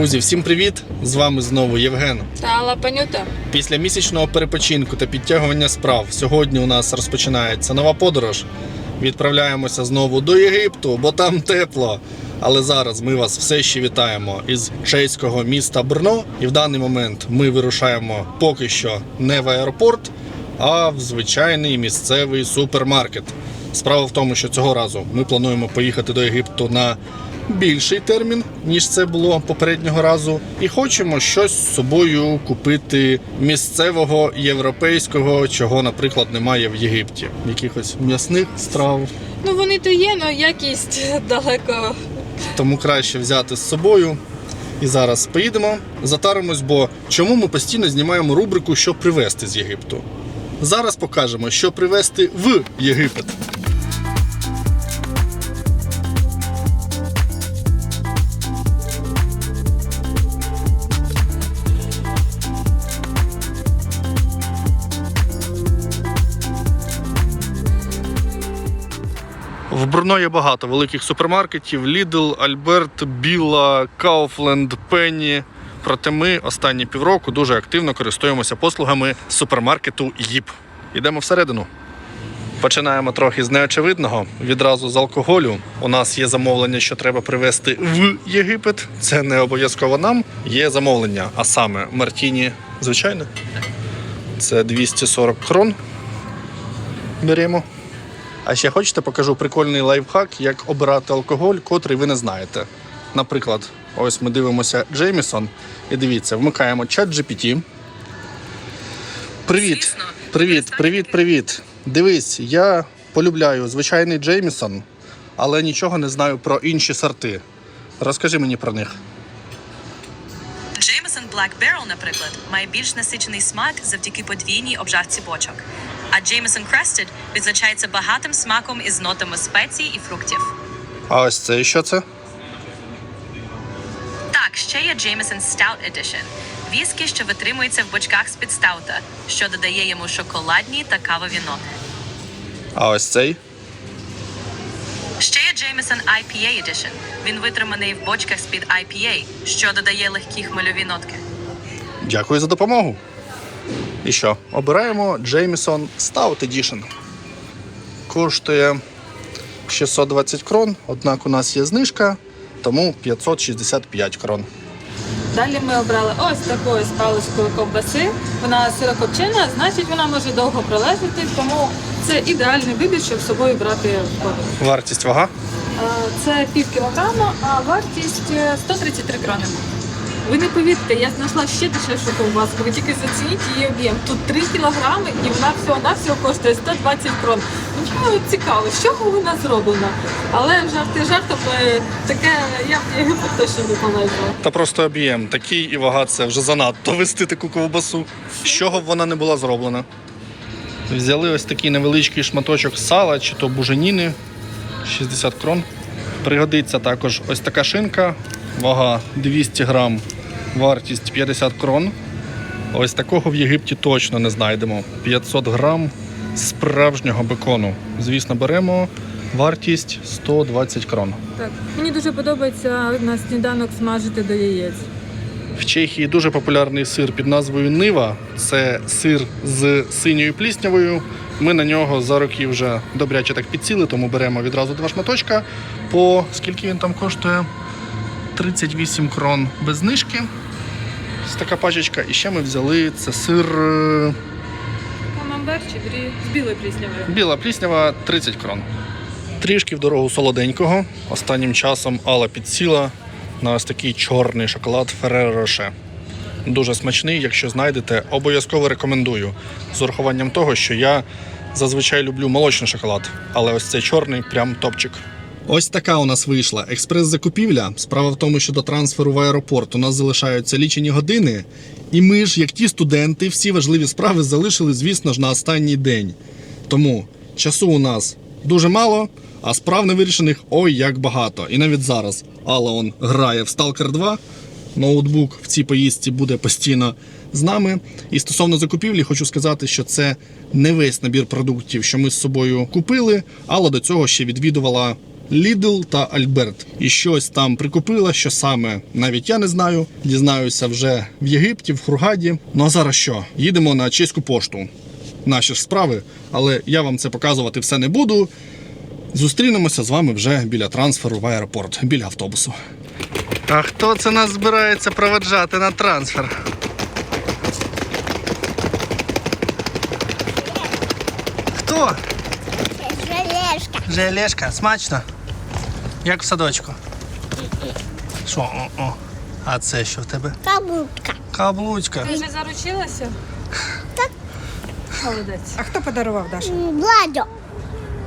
Друзі, всім привіт! З вами знову Євген. Та лапанюта. Після місячного перепочинку та підтягування справ сьогодні у нас розпочинається нова подорож. Відправляємося знову до Єгипту, бо там тепло. Але зараз ми вас все ще вітаємо із чеського міста Брно. І в даний момент ми вирушаємо поки що не в аеропорт, а в звичайний місцевий супермаркет. Справа в тому, що цього разу ми плануємо поїхати до Єгипту на більший термін, ніж це було попереднього разу, і хочемо щось з собою купити місцевого європейського, чого, наприклад, немає в Єгипті. Якихось м'ясних страв. Ну вони то є, але якість далеко. Тому краще взяти з собою. І зараз поїдемо, затаримось, бо чому ми постійно знімаємо рубрику Що привезти з Єгипту. Зараз покажемо, що привезти в Єгипет. Брно є багато великих супермаркетів: Lidl, Альберт, Біла, Kaufland, Penny. Проте ми останні півроку дуже активно користуємося послугами супермаркету ЄП. Йдемо всередину. Починаємо трохи з неочевидного. Відразу з алкоголю. У нас є замовлення, що треба привезти в Єгипет. Це не обов'язково нам. Є замовлення, а саме Мартіні, звичайно. Це 240 крон. Беремо. А ще хочете, покажу прикольний лайфхак, як обирати алкоголь, котрий ви не знаєте. Наприклад, ось ми дивимося Джеймісон, і дивіться, вмикаємо чат GPT. Привіт, привіт, привіт, привіт. Дивись, я полюбляю звичайний Джеймісон, але нічого не знаю про інші сорти. Розкажи мені про них. Jameson Black Barrel, наприклад, має більш насичений смак завдяки подвійній обжарці бочок. А Jameson Crested відзначається багатим смаком із нотами спецій і фруктів. А ось це що це? Так, ще є Jameson Stout Edition. Віскі, що витримується в бочках з-під стаута, що додає йому шоколадні та кавові ноти. А ось цей. Ще є Jameson IPA Edition. Він витриманий в бочках з-під IPA, що додає легкі хмельові нотки. Дякую за допомогу. І що? Обираємо Jameson Stout Edition. Коштує 620 крон, однак у нас є знижка, тому 565 крон. Далі ми обрали ось таку ось паличку ковбаси. Вона сирокопчена, значить вона може довго пролежати, тому це ідеальний вибір, щоб з собою брати в подорож. Вартість вага. Е, Це пів кілограма, а вартість е, 133 крони. Ви не повірите, я знайшла ще дешевшу ковбаску. Ви тільки зацініть її об'єм. Тут 3 кілограми і вона всього на всього коштує 120 крон. Ну цікаво, чого вона зроблена. Але жарти жартом таке я б Єгипет точно не полезла. Та просто об'єм такий і вага це вже занадто вести таку ковбасу. З чого б вона не була зроблена. Взяли ось такий невеличкий шматочок сала чи то буженіни 60 крон. Пригодиться також ось така шинка, вага 200 грам, вартість 50 крон. Ось такого в Єгипті точно не знайдемо. 500 грам справжнього бекону. Звісно, беремо вартість 120 крон. Так, мені дуже подобається на сніданок смажити до яєць. В Чехії дуже популярний сир під назвою Нива. Це сир з синьою пліснявою. Ми на нього за роки вже добряче так підсіли, тому беремо відразу два шматочка. По скільки він там коштує? 38 крон без знижки. Ось така пачечка. І ще ми взяли це сир е, Камамбер чи дрі з пліснявою. біла пліснява 30 крон. Трішки в дорогу солоденького. Останнім часом Алла підсіла на ось такий чорний шоколад Ferrero Rocher. Дуже смачний, якщо знайдете, обов'язково рекомендую. З урахуванням того, що я зазвичай люблю молочний шоколад, але ось цей чорний прям топчик. Ось така у нас вийшла експрес-закупівля. Справа в тому, що до трансферу в аеропорт у нас залишаються лічені години. І ми ж, як ті студенти, всі важливі справи залишили, звісно ж, на останній день. Тому часу у нас дуже мало, а справ невирішених ой як багато. І навіть зараз Алла он грає в Stalker 2. Ноутбук в цій поїздці буде постійно з нами. І стосовно закупівлі, хочу сказати, що це не весь набір продуктів, що ми з собою купили. Алла до цього ще відвідувала Lidl та Альберт. І щось там прикупила, що саме навіть я не знаю. Дізнаюся вже в Єгипті, в Хургаді. Ну а зараз що? Їдемо на чеську пошту. Наші ж справи, але я вам це показувати все не буду. Зустрінемося з вами вже біля трансферу в аеропорт, біля автобусу. А хто це нас збирається проведжати на трансфер? Хто? Желешка. Желешка, смачно. Як в садочку. Що? О, о. А це що в тебе? Каблучка. Каблучка. Ти вже заручилася? Так. Молодець. А хто подарував Даша? Владо.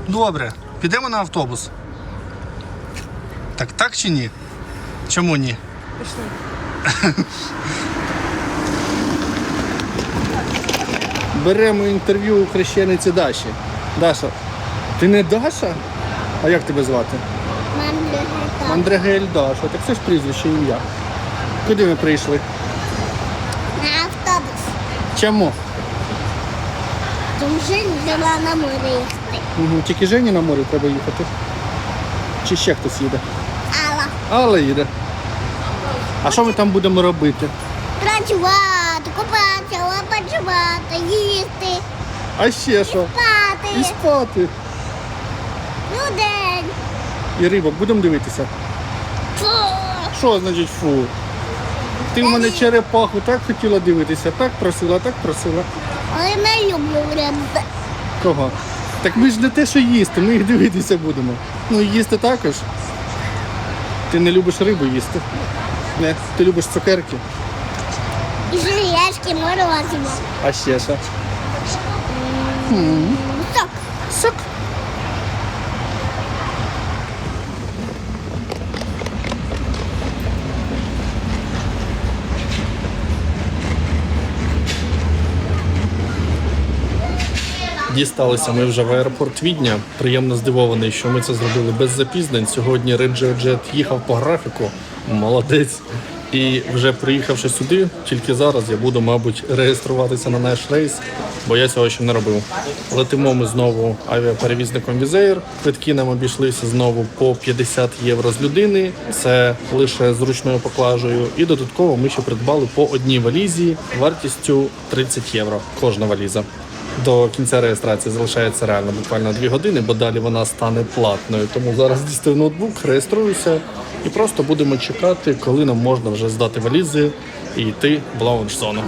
Добре, підемо на автобус. Так так чи ні? Чому ні? Пішли. Беремо інтерв'ю у хрещениці Даші. Даша, ти не Даша? А як тебе звати? Мандрагета. Мандрагель Так це ж прізвище ім'я. Куди ми прийшли? На автобус. Чому? Тому що взяла на море їхати. Угу. Тільки Жені на море треба їхати. Чи ще хтось їде? Алла. Але їде. А що ми там будемо робити? Працювати, купатися, лопачувати, їсти, А ще що? спати. І спати. І рибок будемо дивитися. Фу. Що значить фу? Ти в мене черепаху так хотіла дивитися, так просила, так просила. Але не люблю рибу. Кого? Так ми ж не те, що їсти, ми їх дивитися будемо. Ну і їсти також. Ти не любиш рибу їсти. Не, ти любиш цукерки. І желешки, морозиво. А ще що? Сок. Сок. Дісталися ми вже в аеропорт Відня. Приємно здивований, що ми це зробили без запізнень. Сьогодні RegioJet їхав по графіку. Молодець. І вже приїхавши сюди, тільки зараз я буду, мабуть, реєструватися на наш рейс, бо я цього ще не робив. Летимо ми знову авіаперевізником Візеєр. Квитки нам обійшлися знову по 50 євро з людини. Це лише з ручною поклажею. І додатково ми ще придбали по одній валізі вартістю 30 євро. Кожна валіза. До кінця реєстрації залишається реально буквально 2 години, бо далі вона стане платною. Тому зараз дістаю ноутбук, реєструюся і просто будемо чекати, коли нам можна вже здати валізи і йти в лаунж-зону.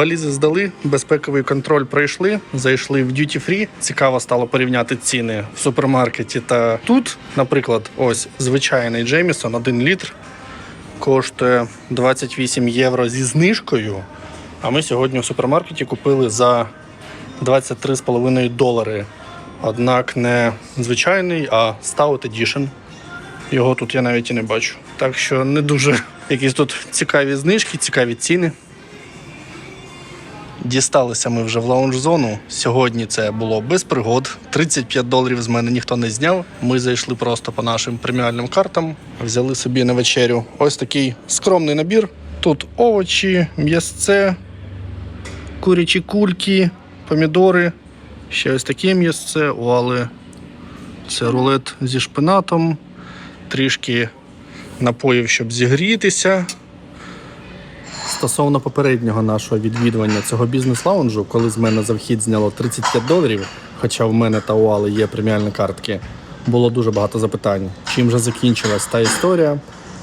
Валізи здали, безпековий контроль пройшли, зайшли в Duty Free. Цікаво стало порівняти ціни в супермаркеті та тут. Наприклад, ось звичайний Джемісон 1 літр коштує 28 євро зі знижкою. А ми сьогодні в супермаркеті купили за 23,5 долари. Однак не звичайний, а Stout Edition. Його тут я навіть і не бачу. Так що не дуже якісь тут цікаві знижки, цікаві ціни. Дісталися ми вже в лаунж-зону. Сьогодні це було без пригод. 35 доларів з мене ніхто не зняв. Ми зайшли просто по нашим преміальним картам, взяли собі на вечерю ось такий скромний набір. Тут овочі, м'ясце, курячі кульки, помідори. Ще ось таке м'ясце, у Али це рулет зі шпинатом, трішки напоїв, щоб зігрітися. Стосовно попереднього нашого відвідування цього бізнес-лаунжу, коли з мене за вхід зняло 35 доларів, хоча в мене та у Али є преміальні картки, було дуже багато запитань. Чим же закінчилась та історія?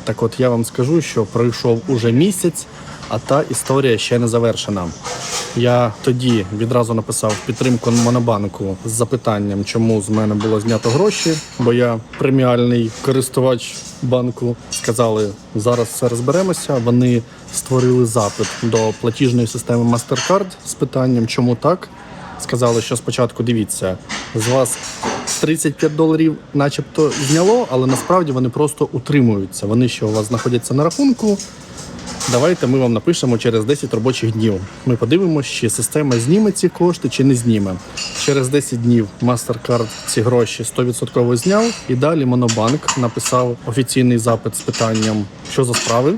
Так от я вам скажу, що пройшов уже місяць, а та історія ще не завершена. Я тоді відразу написав підтримку Монобанку з запитанням, чому з мене було знято гроші, бо я преміальний користувач банку. Сказали, зараз все розберемося. Вони створили запит до платіжної системи MasterCard з питанням, чому так. Сказали, що спочатку дивіться, з вас 35 доларів, начебто, зняло, але насправді вони просто утримуються. Вони ще у вас знаходяться на рахунку. Давайте ми вам напишемо через 10 робочих днів. Ми подивимося, чи система зніме ці кошти, чи не зніме. Через 10 днів MasterCard ці гроші 100% зняв. І далі Монобанк написав офіційний запит з питанням, що за справи.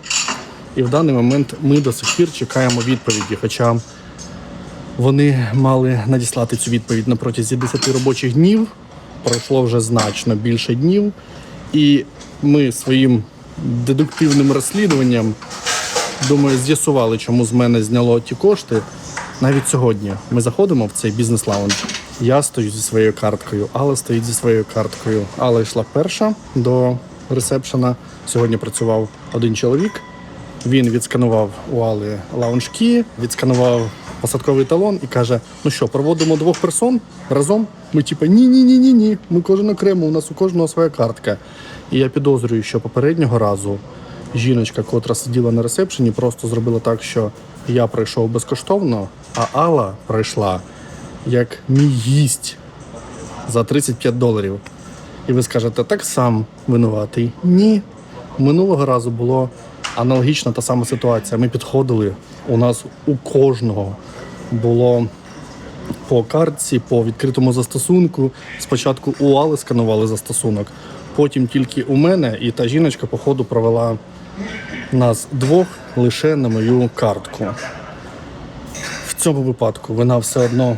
І в даний момент ми до сих пір чекаємо відповіді. Хоча вони мали надіслати цю відповідь на протязі 10 робочих днів. Пройшло вже значно більше днів, і ми своїм дедуктивним розслідуванням, думаю, з'ясували, чому з мене зняло ті кошти. Навіть сьогодні ми заходимо в цей бізнес-лаунж. Я стою зі своєю карткою, Алла стоїть зі своєю карткою. Алла йшла перша до ресепшена. Сьогодні працював один чоловік. Він відсканував у Али лаунж-кі, відсканував посадковий талон і каже: Ну що, проводимо двох персон разом? Ми типу, ні, ні, ні, ні, ні. Ми кожен окремо, у нас у кожного своя картка. І я підозрюю, що попереднього разу жіночка, котра сиділа на ресепшені, просто зробила так, що я пройшов безкоштовно, а Алла пройшла як мій гість за 35 доларів. І ви скажете, так сам винуватий. Ні. Минулого разу було аналогічна та сама ситуація. Ми підходили. У нас у кожного було по картці, по відкритому застосунку. Спочатку у Али сканували застосунок, потім тільки у мене, і та жіночка, походу, провела нас двох лише на мою картку. В цьому випадку вина все одно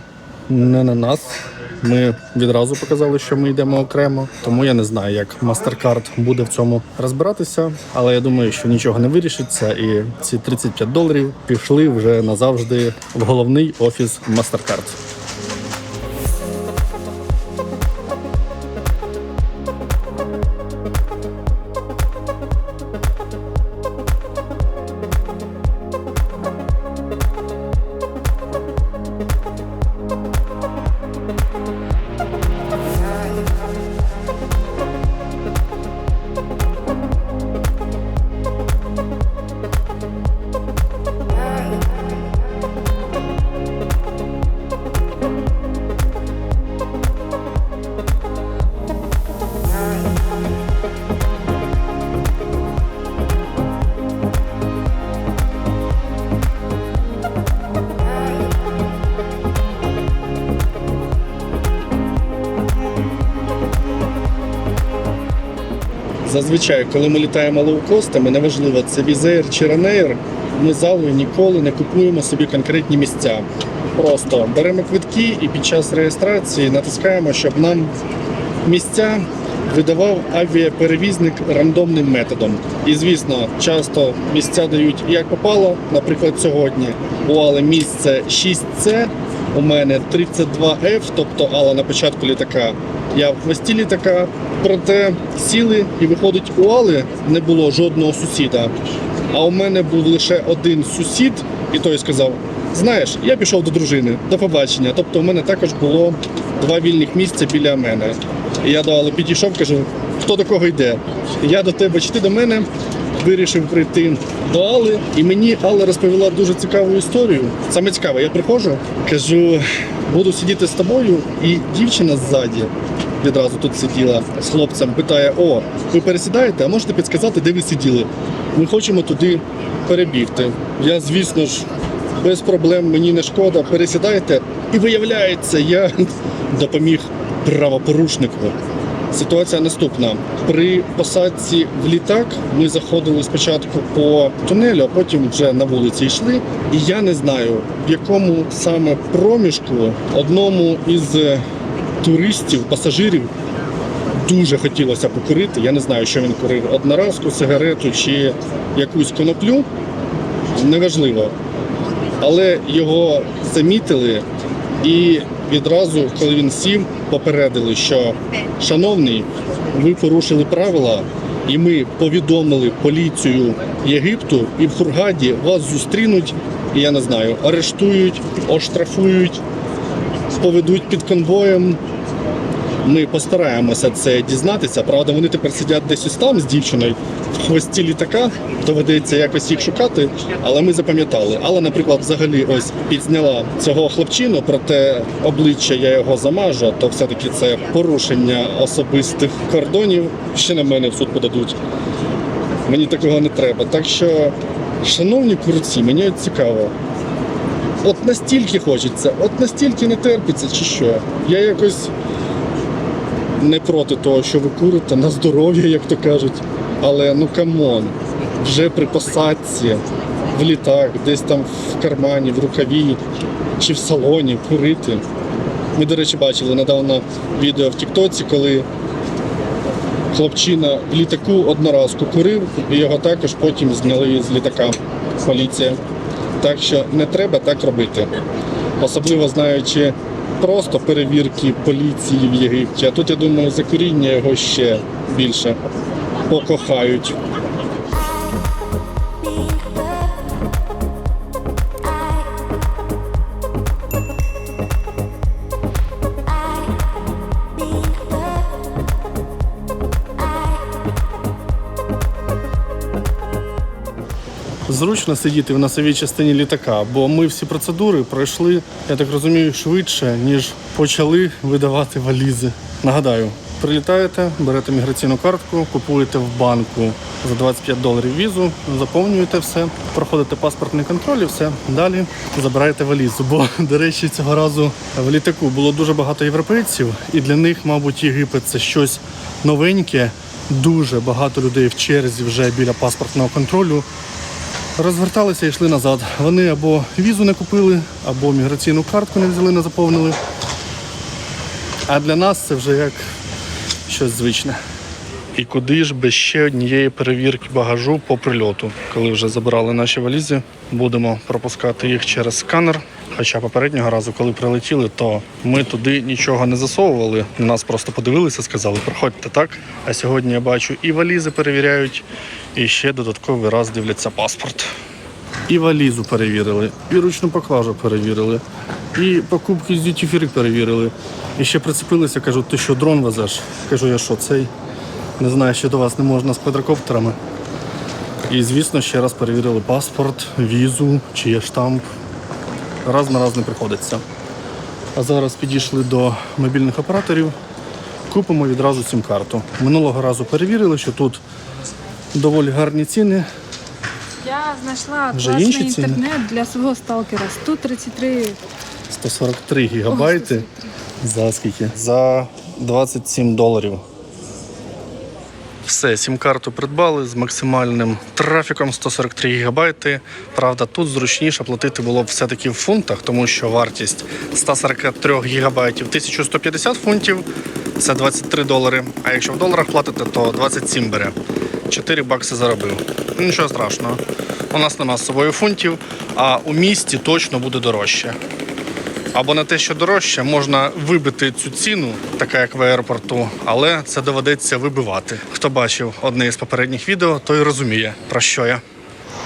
не на нас. Ми відразу показали, що ми йдемо окремо, тому я не знаю, як MasterCard буде в цьому розбиратися. Але я думаю, що нічого не вирішиться, і ці 35 доларів пішли вже назавжди в головний офіс MasterCard. Зазвичай, коли ми літаємо лоукостами, неважливо, це Візеєр чи Ранеєр, ми залою ніколи не купуємо собі конкретні місця. Просто беремо квитки і під час реєстрації натискаємо, щоб нам місця видавав авіаперевізник рандомним методом. І звісно, часто місця дають як попало. Наприклад, сьогодні у Али місце 6С, у мене 32F, тобто Алла на початку літака. Я в хвості літака, проте сіли і виходить у Али не було жодного сусіда. А у мене був лише один сусід, і той сказав: знаєш, я пішов до дружини, до побачення. Тобто у мене також було два вільних місця біля мене. І я до Али підійшов, кажу, хто до кого йде? Я до тебе чи ти до мене? Вирішив прийти до Алли, і мені Алла розповіла дуже цікаву історію. Саме цікаве, я приходжу, кажу, буду сидіти з тобою, і дівчина ззаді відразу тут сиділа з хлопцем, питає: О, ви пересідаєте, а можете підказати, де ви сиділи? Ми хочемо туди перебігти. Я, звісно ж, без проблем мені не шкода, пересідайте. І виявляється, я допоміг правопорушнику. Ситуація наступна. При посадці в літак ми заходили спочатку по тунелю, а потім вже на вулиці йшли. І я не знаю, в якому саме проміжку одному із е, туристів, пасажирів дуже хотілося покурити. Я не знаю, що він курив одноразку, сигарету чи якусь коноплю. Неважливо. Але його замітили і відразу, коли він сів, попередили, що шановний, ви порушили правила, і ми повідомили поліцію Єгипту, і в Хургаді вас зустрінуть, і я не знаю, арештують, оштрафують, поведуть під конвоєм. Ми постараємося це дізнатися. Правда, вони тепер сидять десь ось там з дівчиною в хвості літака. Доведеться якось їх шукати, але ми запам'ятали. Але, наприклад, взагалі ось підзняла цього хлопчину, проте обличчя я його замажу, то все-таки це порушення особистих кордонів. Ще на мене в суд подадуть. Мені такого не треба. Так що Шановні курці, мені цікаво. От настільки хочеться, от настільки не терпиться, чи що. Я якось не проти того, що ви курите на здоров'я, як то кажуть. Але ну камон, вже при посадці, в літак, десь там в кармані, в рукаві чи в салоні курити. Ми, до речі, бачили недавно відео в Тіктоці, коли хлопчина в літаку одноразку курив, і його також потім зняли з літака поліція. Так що не треба так робити. Особливо знаючи просто перевірки поліції в Єгипті. А тут, я думаю, за куріння його ще більше покохають. Зручно сидіти в носовій частині літака, бо ми всі процедури пройшли, я так розумію, швидше, ніж почали видавати валізи. Нагадаю, прилітаєте, берете міграційну картку, купуєте в банку за 25 доларів візу, заповнюєте все, проходите паспортний контроль і все. Далі забираєте валізу. Бо, до речі, цього разу в літаку було дуже багато європейців, і для них, мабуть, Єгипет це щось новеньке. Дуже багато людей в черзі вже біля паспортного контролю розверталися і йшли назад. Вони або візу не купили, або міграційну картку не взяли, не заповнили. А для нас це вже як щось звичне. І куди ж без ще однієї перевірки багажу по прильоту. Коли вже забирали наші валізи, будемо пропускати їх через сканер. Хоча попереднього разу, коли прилетіли, то ми туди нічого не засовували. На нас просто подивилися, сказали, проходьте так. А сьогодні я бачу і валізи перевіряють, і ще додатковий раз дивляться паспорт. І валізу перевірили, і ручну поклажу перевірили, і покупки з free перевірили. І ще прицепилися, кажуть, ти що дрон везеш? Кажу, я що, цей? Не знаю, що до вас не можна з квадрокоптерами. І, звісно, ще раз перевірили паспорт, візу, чи є штамп. Раз на раз не приходиться. А зараз підійшли до мобільних операторів, купимо відразу сім-карту. Минулого разу перевірили, що тут доволі гарні ціни. Я знайшла Вже класний інші ціни? інтернет для свого сталкера. 133 143 гігабайти. За скільки? За 27 доларів. Все, сім-карту придбали з максимальним трафіком 143 гігабайти. Правда, тут зручніше платити було б все-таки в фунтах, тому що вартість 143 гігабайтів 1150 фунтів це 23 долари. А якщо в доларах платите, то 27 бере. 4 бакси заробив. Ну, Нічого страшного. У нас нема з собою фунтів, а у місті точно буде дорожче. Або на те, що дорожче, можна вибити цю ціну, така як в аеропорту, але це доведеться вибивати. Хто бачив одне із попередніх відео, той розуміє, про що я.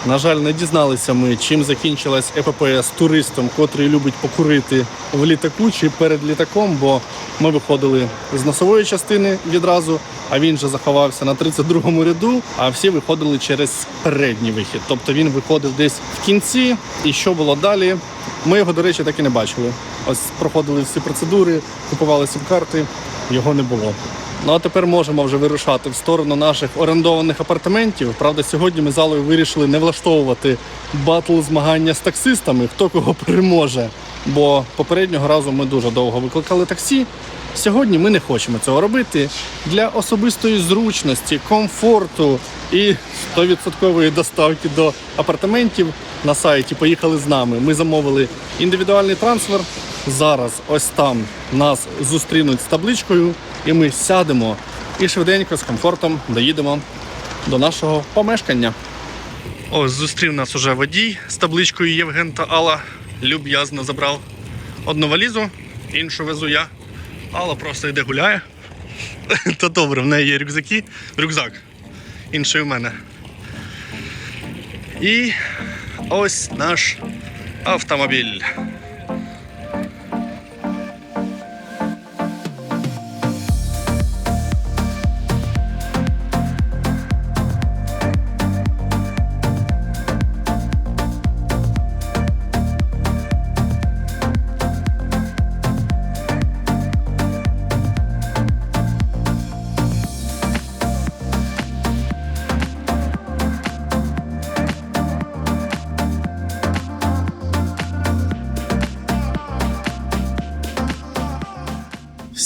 На жаль, не дізналися ми, чим закінчилась епопея з туристом, котрий любить покурити в літаку чи перед літаком, бо ми виходили з носової частини відразу, а він же заховався на 32-му ряду, а всі виходили через передній вихід. Тобто він виходив десь в кінці, і що було далі, ми його, до речі, так і не бачили. Ось проходили всі процедури, купували сім-карти, його не було. Ну а тепер можемо вже вирушати в сторону наших орендованих апартаментів. Правда, сьогодні ми залою вирішили не влаштовувати батл змагання з таксистами, хто кого переможе. Бо попереднього разу ми дуже довго викликали таксі. Сьогодні ми не хочемо цього робити для особистої зручності, комфорту і 100% доставки до апартаментів на сайті. Поїхали з нами. Ми замовили індивідуальний трансфер. Зараз ось там нас зустрінуть з табличкою, і ми сядемо і швиденько з комфортом доїдемо до нашого помешкання. Ось зустрів нас уже водій з табличкою Євген та Алла. Люб'язно забрав одну валізу, іншу везу я. Алла просто йде гуляє. Та добре, в неї є рюкзаки, рюкзак. Інший у мене. І ось наш автомобіль.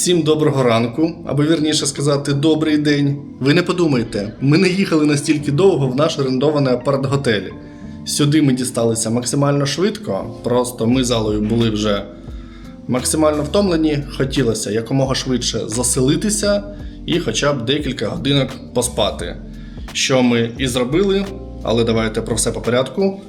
Всім доброго ранку, або вірніше сказати, добрий день. Ви не подумайте, ми не їхали настільки довго в наш орендований апарт-готель. Сюди ми дісталися максимально швидко, просто ми залою були вже максимально втомлені, хотілося якомога швидше заселитися і хоча б декілька годинок поспати. Що ми і зробили, але давайте про все по порядку.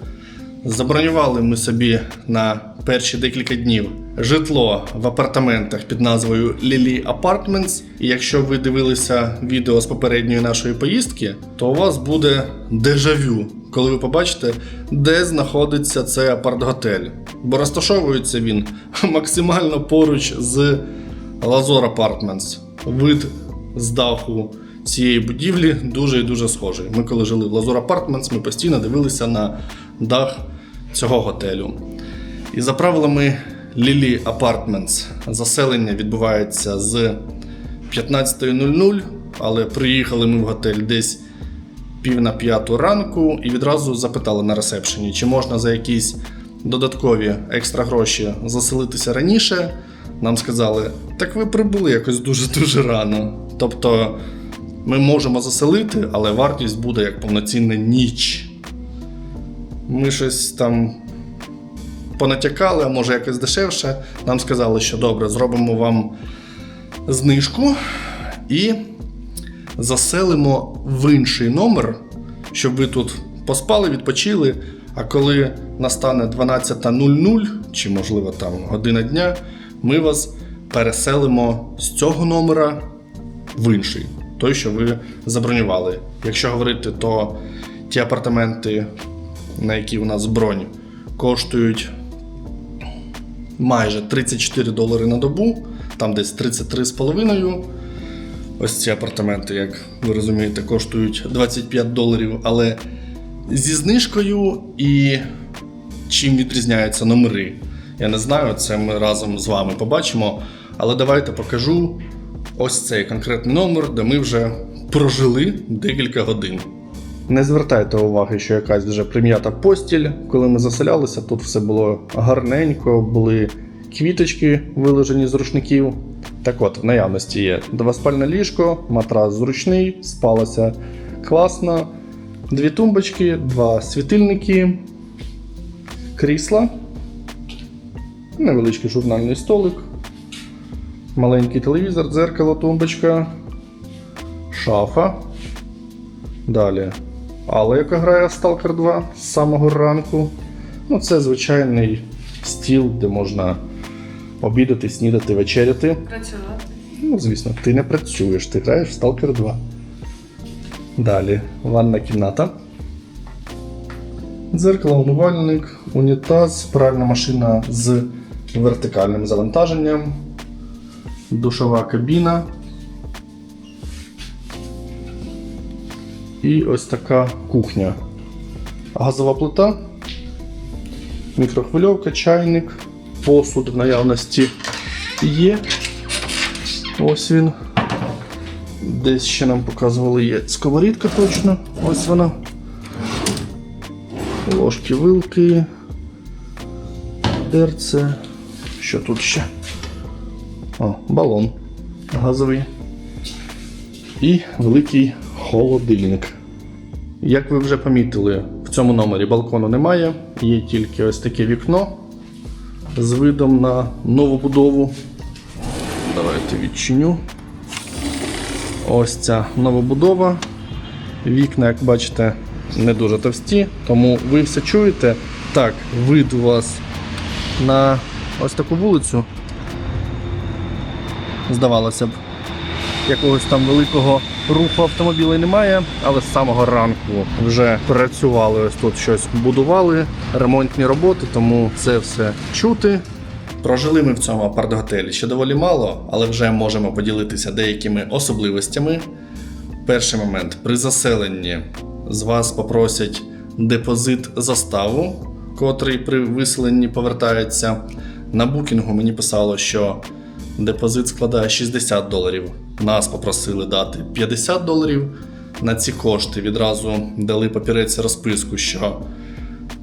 Забронювали ми собі на перші декілька днів житло в апартаментах під назвою Lily Apartments. І якщо ви дивилися відео з попередньої нашої поїздки, то у вас буде дежавю, коли ви побачите, де знаходиться цей апарт-готель. Бо розташовується він максимально поруч з Lazor Apartments. Вид з даху цієї будівлі дуже і дуже схожий. Ми коли жили в Lazur Apartments, ми постійно дивилися на дах цього готелю. І за правилами Lily Apartments заселення відбувається з 15.00, але приїхали ми в готель десь пів на п'яту ранку і відразу запитали на ресепшені, чи можна за якісь додаткові екстра гроші заселитися раніше. Нам сказали, так ви прибули якось дуже-дуже рано. Тобто ми можемо заселити, але вартість буде як повноцінна ніч. Ми щось там понатякали, а може якось дешевше. Нам сказали, що добре, зробимо вам знижку і заселимо в інший номер, щоб ви тут поспали, відпочили. А коли настане 12.00, чи можливо там година дня, ми вас переселимо з цього номера в інший, той, що ви забронювали. Якщо говорити, то ті апартаменти, на які у нас бронь, коштують майже 34 долари на добу, там десь 33,5. Ось ці апартаменти, як ви розумієте, коштують 25 доларів, але зі знижкою і чим відрізняються номери. Я не знаю, це ми разом з вами побачимо. Але давайте покажу ось цей конкретний номер, де ми вже прожили декілька годин. Не звертайте уваги, що якась вже прим'ята постіль. Коли ми заселялися, тут все було гарненько, були квіточки виложені з рушників. Так от, в наявності є двоспальне ліжко, матрас зручний, спалося класно. Дві тумбочки, два світильники, крісла, невеличкий журнальний столик, маленький телевізор, дзеркало, тумбочка, шафа. Далі Алла, яка грає в Stalker 2 з самого ранку. Ну, це звичайний стіл, де можна обідати, снідати, вечеряти. Працювати. Ну, звісно, ти не працюєш, ти граєш в Stalker 2. Далі ванна кімната. Дзеркало, умивальник, унітаз, пральна машина з вертикальним завантаженням, душова кабіна. І ось така кухня. Газова плита, мікрохвильовка, чайник, посуд в наявності є. Ось він. Десь ще нам показували є сковорідка точно. Ось вона. Ложки, вилки. Дерце. Що тут ще? О, балон газовий. І великий холодильник. Як ви вже помітили, в цьому номері балкону немає, є тільки ось таке вікно з видом на нову будову. Давайте відчиню. Ось ця новобудова. Вікна, як бачите, не дуже товсті, тому ви все чуєте. Так, вид у вас на ось таку вулицю. Здавалося б, якогось там великого руху автомобілей немає, але з самого ранку вже працювали ось тут щось будували, ремонтні роботи, тому це все чути. Прожили ми в цьому апарт-готелі ще доволі мало, але вже можемо поділитися деякими особливостями. Перший момент при заселенні з вас попросять депозит заставу, котрий при виселенні повертається. На букінгу мені писало, що депозит складає 60 доларів. Нас попросили дати 50 доларів. На ці кошти відразу дали папірець розписку, що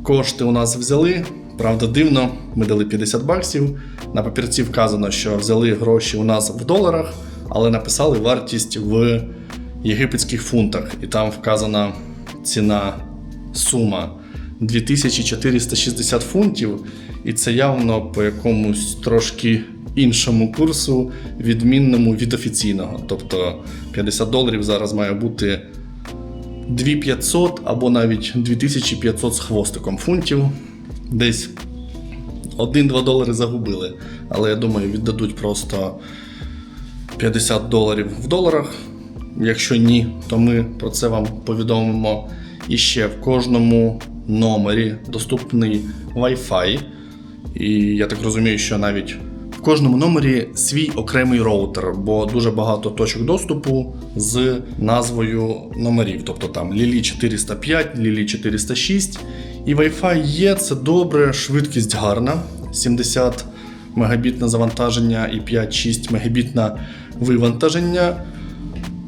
кошти у нас взяли, Правда, дивно, ми дали 50 баксів. На папірці вказано, що взяли гроші у нас в доларах, але написали вартість в єгипетських фунтах. І там вказана ціна сума 2460 фунтів. І це явно по якомусь трошки іншому курсу, відмінному від офіційного. Тобто 50 доларів зараз має бути 2500 або навіть 2500 з хвостиком фунтів. Десь 1-2 долари загубили. Але я думаю, віддадуть просто 50 доларів в доларах. Якщо ні, то ми про це вам повідомимо. І ще в кожному номері доступний Wi-Fi. І я так розумію, що навіть в кожному номері свій окремий роутер, бо дуже багато точок доступу з назвою номерів. Тобто там Лілі 405, Лілі 406. І Wi-Fi є, це добре, швидкість гарна. 70 мегабітне завантаження і 5-6 мегабітне вивантаження.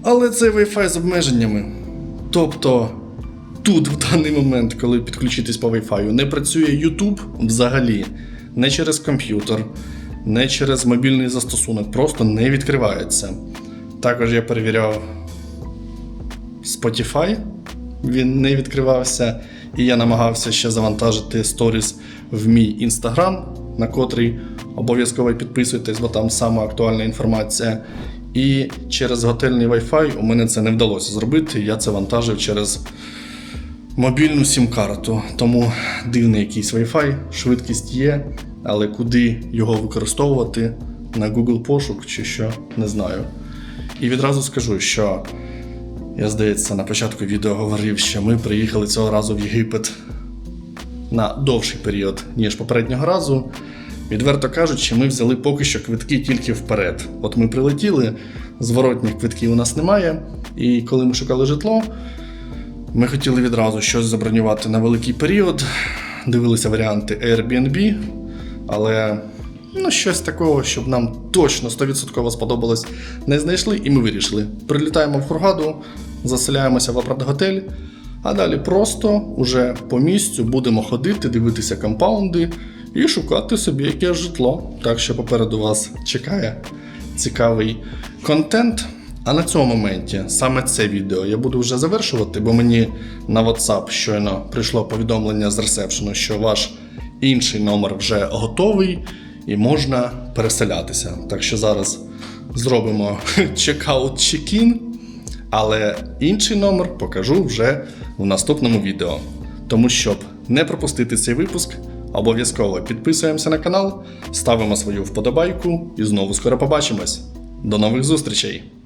Але це Wi-Fi з обмеженнями. Тобто тут в даний момент, коли підключитись по Wi-Fi, не працює YouTube взагалі, не через комп'ютер, не через мобільний застосунок, просто не відкривається. Також я перевіряв Spotify, він не відкривався, і я намагався ще завантажити сторіс в мій інстаграм, на котрий обов'язково підписуйтесь, бо там сама актуальна інформація. І через готельний Wi-Fi у мене це не вдалося зробити. Я це вантажив через мобільну сім-карту. Тому дивний якийсь Wi-Fi, швидкість є, але куди його використовувати на Google пошук чи що, не знаю. І відразу скажу, що я, здається, на початку відео говорив, що ми приїхали цього разу в Єгипет на довший період, ніж попереднього разу. Відверто кажучи, ми взяли поки що квитки тільки вперед. От ми прилетіли, зворотніх квитків у нас немає. І коли ми шукали житло, ми хотіли відразу щось забронювати на великий період. Дивилися варіанти Airbnb, але ну, щось такого, щоб нам точно 100% сподобалось, не знайшли, і ми вирішили. Прилітаємо в Хургаду, заселяємося в апарт-готель, а далі просто уже по місцю будемо ходити, дивитися компаунди і шукати собі якесь житло. Так що попереду вас чекає цікавий контент. А на цьому моменті саме це відео я буду вже завершувати, бо мені на WhatsApp щойно прийшло повідомлення з ресепшену, що ваш інший номер вже готовий і можна переселятися. Так що зараз зробимо чекаут чекін, але інший номер покажу вже в наступному відео. Тому щоб не пропустити цей випуск, обов'язково підписуємося на канал, ставимо свою вподобайку і знову скоро побачимось. До нових зустрічей!